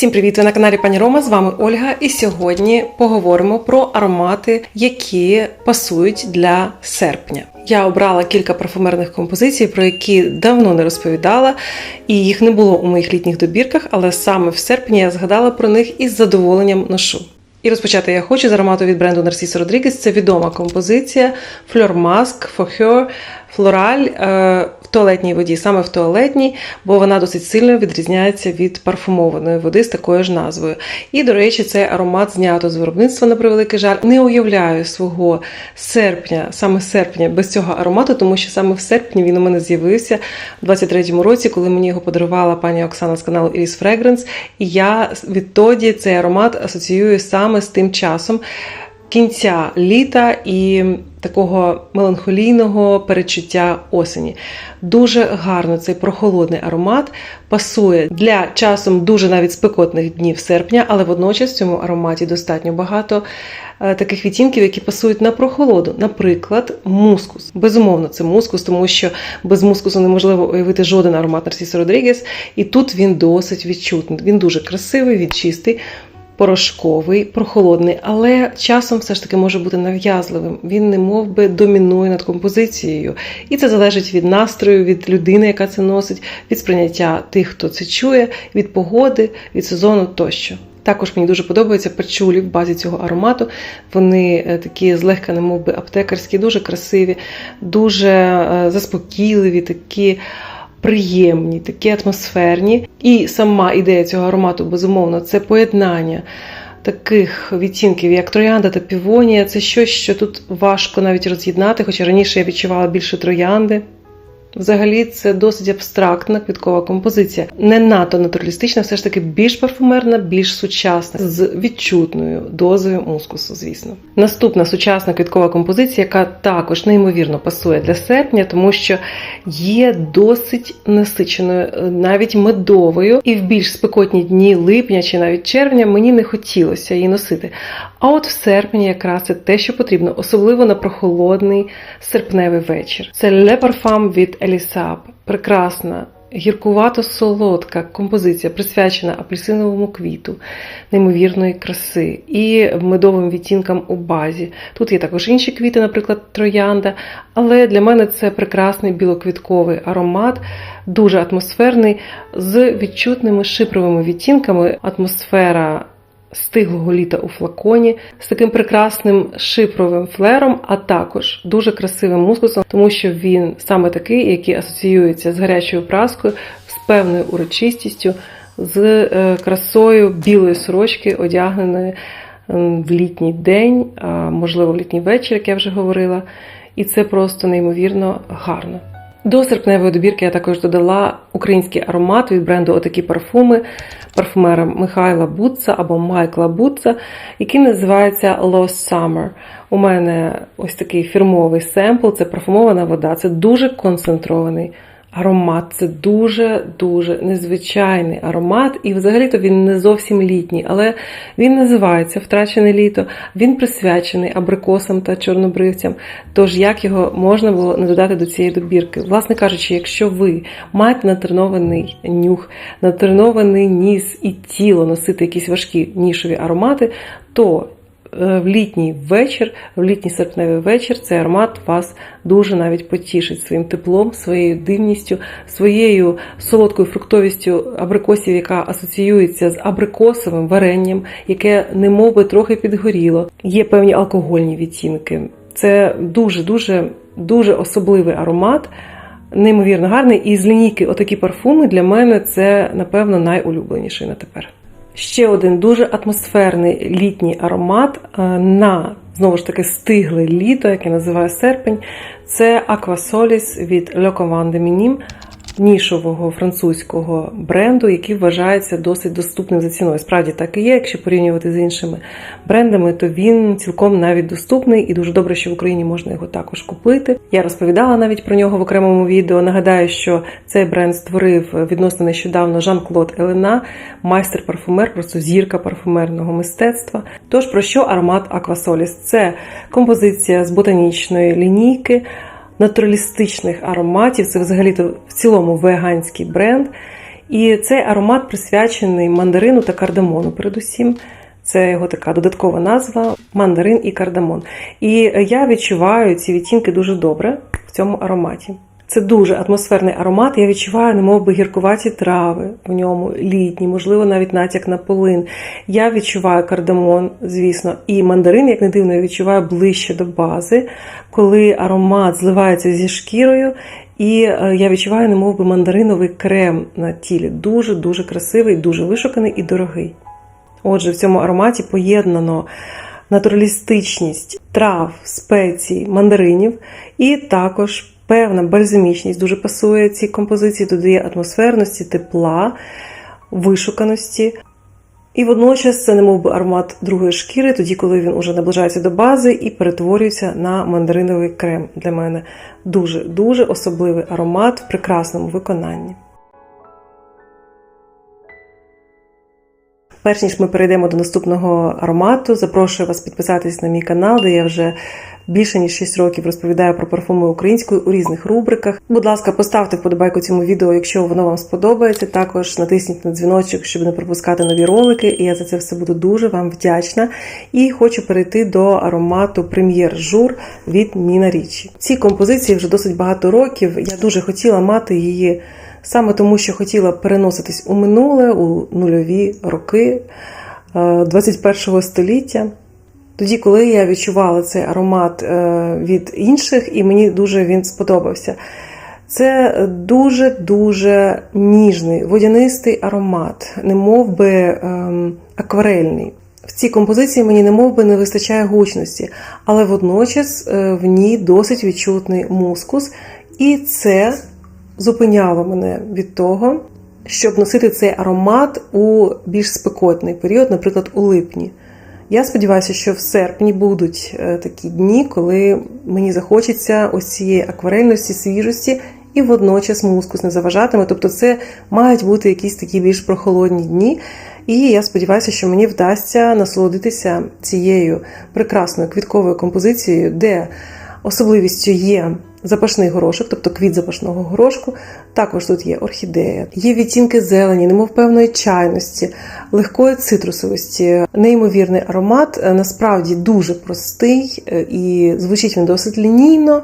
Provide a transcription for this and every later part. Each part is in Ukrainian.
Всім привіт! Ви на каналі Пані Рома. З вами Ольга. І сьогодні поговоримо про аромати, які пасують для серпня. Я обрала кілька парфумерних композицій, про які давно не розповідала, і їх не було у моїх літніх добірках, але саме в серпні я згадала про них із задоволенням ношу. І розпочати я хочу з аромату від бренду Narciso Rodriguez. Це відома композиція Fleur Mask for Her Floral е, в туалетній воді, саме в туалетній, бо вона досить сильно відрізняється від парфумованої води з такою ж назвою. І, до речі, цей аромат знято з виробництва на превеликий жаль. Не уявляю свого серпня, саме серпня, без цього аромату, тому що саме в серпні він у мене з'явився у 23-му році, коли мені його подарувала пані Оксана з каналу Iris Fragrance. І я відтоді цей аромат асоціюю саме з тим часом кінця літа і такого меланхолійного перечуття осені. Дуже гарно цей прохолодний аромат пасує для часом дуже навіть спекотних днів серпня, але водночас в цьому ароматі достатньо багато е, таких відтінків, які пасують на прохолоду. Наприклад, мускус. Безумовно, це мускус, тому що без мускусу неможливо уявити жоден аромат Нарсісо Родрігес, і тут він досить відчутний. Він дуже красивий, він чистий порошковий, прохолодний, але часом все ж таки може бути нав'язливим. Він не мов би домінує над композицією. І це залежить від настрою, від людини, яка це носить, від сприйняття тих, хто це чує, від погоди, від сезону тощо. Також мені дуже подобаються пачулі в базі цього аромату. Вони е, такі злегка, немов би аптекарські, дуже красиві, дуже е, заспокійливі, такі приємні, такі атмосферні. І сама ідея цього аромату, безумовно, це поєднання таких відтінків, як троянда та півонія. Це щось, що тут важко навіть роз'єднати, хоча раніше я відчувала більше троянди. Взагалі, це досить абстрактна квіткова композиція, не надто натуралістична, все ж таки більш парфумерна, більш сучасна, з відчутною дозою мускусу, звісно. Наступна сучасна квіткова композиція, яка також неймовірно пасує для серпня, тому що є досить насиченою, навіть медовою, і в більш спекотні дні липня чи навіть червня мені не хотілося її носити. А от в серпні якраз це те, що потрібно, особливо на прохолодний серпневий вечір. Це Le Parfum від Елісап. Прекрасна, гіркувато-солодка композиція, присвячена апельсиновому квіту, неймовірної краси і медовим відтінкам у базі. Тут є також інші квіти, наприклад, троянда. Але для мене це прекрасний білоквітковий аромат, дуже атмосферний, з відчутними шипровими відтінками. Атмосфера стиглого літа у флаконі з таким прекрасним шипровим флером, а також дуже красивим мускусом, тому що він саме такий, який асоціюється з гарячою праскою, з певною урочистістю, з е, красою білої сорочки, одягненої в літній день, а можливо, в літній вечір, як я вже говорила. І це просто неймовірно гарно. До серпневої добірки я також додала український аромат від бренду Отакі парфуми парфумера Михайла Буца або Майкла Буца, який називається Lost Summer. У мене ось такий фірмовий семпл, це парфумована вода, це дуже концентрований аромат. Це дуже-дуже незвичайний аромат, і взагалі-то він не зовсім літній, але він називається Втрачене літо, він присвячений абрикосам та чорнобривцям. Тож як його можна було не додати до цієї добірки? Власне кажучи, якщо ви маєте натренований нюх, натренований ніс і тіло носити якісь важкі нішові аромати, то в літній вечір, в літній серпневий вечір цей аромат вас дуже навіть потішить своїм теплом, своєю дивністю, своєю солодкою фруктовістю абрикосів, яка асоціюється з абрикосовим варенням, яке немов би трохи підгоріло. Є певні алкогольні відтінки. Це дуже-дуже дуже особливий аромат. Неймовірно гарний, і з лінійки отакі парфуми для мене це, напевно, найулюбленіший на тепер. Ще один дуже атмосферний літній аромат е, на знову ж таки стигле літо, яке називаю серпень. Це Аквасоліс від Le Couvent de Minim нішового французького бренду, який вважається досить доступним за ціною. Справді так і є. Якщо порівнювати з іншими брендами, то він цілком навіть доступний і дуже добре, що в Україні можна його також купити. Я розповідала навіть про нього в окремому відео. Нагадаю, що цей бренд створив відносно нещодавно Жан-Клод Елена, майстер-парфумер, просто зірка парфумерного мистецтва. Тож про що аромат Aquasolis? Це композиція з ботанічної лінійки натуралістичних ароматів. Це взагалі-то в цілому веганський бренд. І цей аромат присвячений мандарину та кардамону, передусім. Це його така додаткова назва мандарин і кардамон. І я відчуваю ці відтінки дуже добре в цьому ароматі. Це дуже атмосферний аромат. Я відчуваю, немов би гіркуваті трави в ньому, літні, можливо, навіть натяк на полин. Я відчуваю кардамон, звісно, і мандарин, як не дивно, я відчуваю ближче до бази, коли аромат зливається зі шкірою. І е, я відчуваю, немов би мандариновий крем на тілі. Дуже дуже красивий, дуже вишуканий і дорогий. Отже, в цьому ароматі поєднано натуралістичність трав, спецій, мандаринів, і також певна бальзамічність дуже пасує цій композиції, додає атмосферності, тепла, вишуканості. І водночас це немов би аромат другої шкіри, тоді, коли він уже наближається до бази і перетворюється на мандариновий крем. Для мене дуже дуже особливий аромат в прекрасному виконанні. Перш ніж ми перейдемо до наступного аромату, запрошую вас підписатись на мій канал, де я вже більше ніж 6 років розповідаю про парфуми українською у різних рубриках. Будь ласка, поставте вподобайку цьому відео, якщо воно вам сподобається. Також натисніть на дзвіночок, щоб не пропускати нові ролики. І я за це все буду дуже вам вдячна. І хочу перейти до аромату прем'єр жур від Ніна Річі. Ці композиції вже досить багато років. Я дуже хотіла мати її. Саме тому, що хотіла переноситись у минуле, у нульові роки 21 століття. Тоді, коли я відчувала цей аромат від інших, і мені дуже він сподобався. Це дуже-дуже ніжний, водянистий аромат, немов би ем, акварельний. В цій композиції мені немов би не вистачає гучності, але водночас в ній досить відчутний мускус, і це зупиняло мене від того, щоб носити цей аромат у більш спекотний період, наприклад, у липні. Я сподіваюся, що в серпні будуть такі дні, коли мені захочеться ось цієї акварельності, свіжості, і водночас мускус не заважатиме. Тобто, це мають бути якісь такі більш прохолодні дні. І я сподіваюся, що мені вдасться насолодитися цією прекрасною квітковою композицією, де особливістю є запашний горошок, тобто квіт запашного горошку. Також тут є орхідея, є відтінки зелені, немов певної чайності, легкої цитрусовості, неймовірний аромат, насправді дуже простий і звучить він досить лінійно.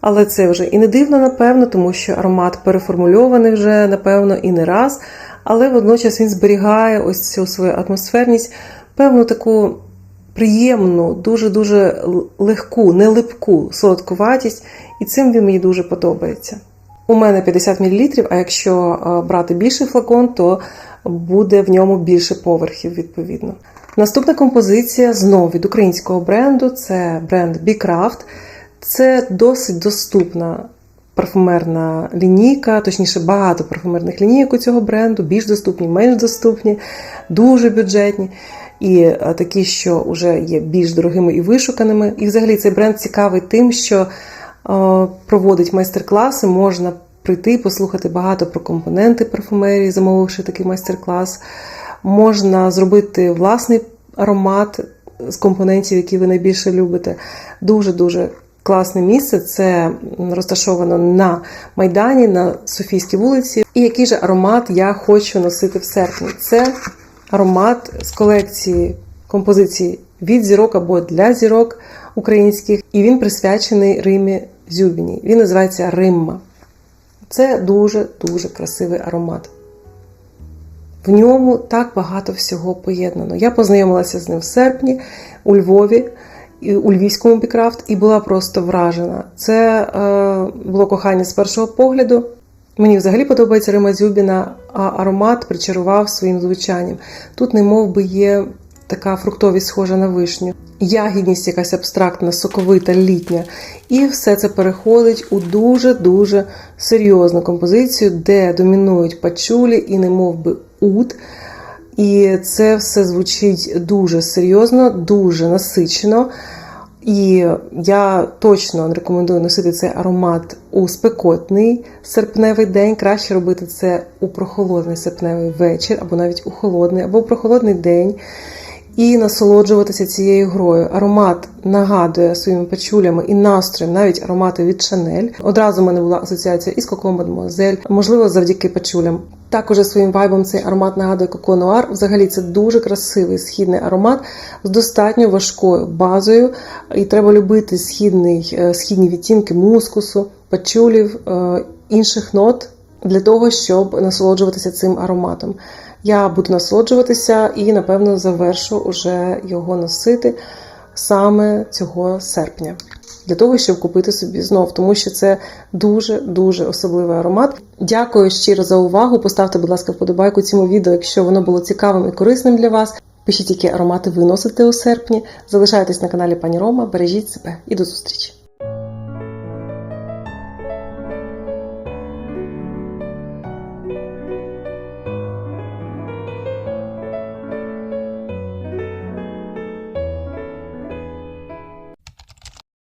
Але це вже і не дивно, напевно, тому що аромат переформульований вже, напевно, і не раз. Але водночас він зберігає ось цю свою атмосферність, певну таку приємну, дуже-дуже легку, нелипку солодкуватість, і цим він мені дуже подобається. У мене 50 мл, а якщо брати більший флакон, то буде в ньому більше поверхів, відповідно. Наступна композиція знову від українського бренду це бренд BeCraft. Це досить доступна парфумерна лінійка, точніше, багато парфумерних лінійок у цього бренду, більш доступні, менш доступні, дуже бюджетні. І такі, що вже є більш дорогими і вишуканими. І взагалі цей бренд цікавий тим, що проводить майстер-класи, можна прийти послухати багато про компоненти парфумерії, замовивши такий майстер-клас. Можна зробити власний аромат з компонентів, які ви найбільше любите. Дуже-дуже класне місце. Це розташовано на Майдані, на Софійській вулиці. І який же аромат я хочу носити в серпні? Це аромат з колекції композицій від зірок або для зірок українських, і він присвячений Римі Зюбіні. Він називається Римма. Це дуже-дуже красивий аромат. В ньому так багато всього поєднано. Я познайомилася з ним в серпні у Львові, у Львівському бікрафт, і була просто вражена. Це е, було кохання з першого погляду. Мені взагалі подобається Рима Зюбіна, а аромат причарував своїм звучанням. Тут, не би, є така фруктовість, схожа на вишню, ягідність якась абстрактна, соковита, літня. І все це переходить у дуже-дуже серйозну композицію, де домінують пачулі і не мов би ут. І це все звучить дуже серйозно, дуже насичено. І я точно рекомендую носити цей аромат у спекотний серпневий день. Краще робити це у прохолодний серпневий вечір, або навіть у холодний, або у прохолодний день. І насолоджуватися цією грою. Аромат нагадує своїми пачулями і настроєм, навіть аромати від Шанель. Одразу в мене була асоціація із Коко Мадемуазель, можливо, завдяки пачулям. Також своїм вайбом цей аромат нагадує Коко Нуар. Взагалі це дуже красивий східний аромат з достатньо важкою базою. І треба любити східний, е, східні відтінки мускусу, пачулів, е, інших нот для того, щоб насолоджуватися цим ароматом. Я буду насолоджуватися і, напевно, завершу уже його носити саме цього серпня. Для того, щоб купити собі знов, тому що це дуже дуже особливий аромат. Дякую щиро за увагу. Поставте, будь ласка, вподобайку цьому відео, якщо воно було цікавим і корисним для вас. Пишіть, які аромати ви носите у серпні. Залишайтесь на каналі Пані Рома, бережіть себе і до зустрічі!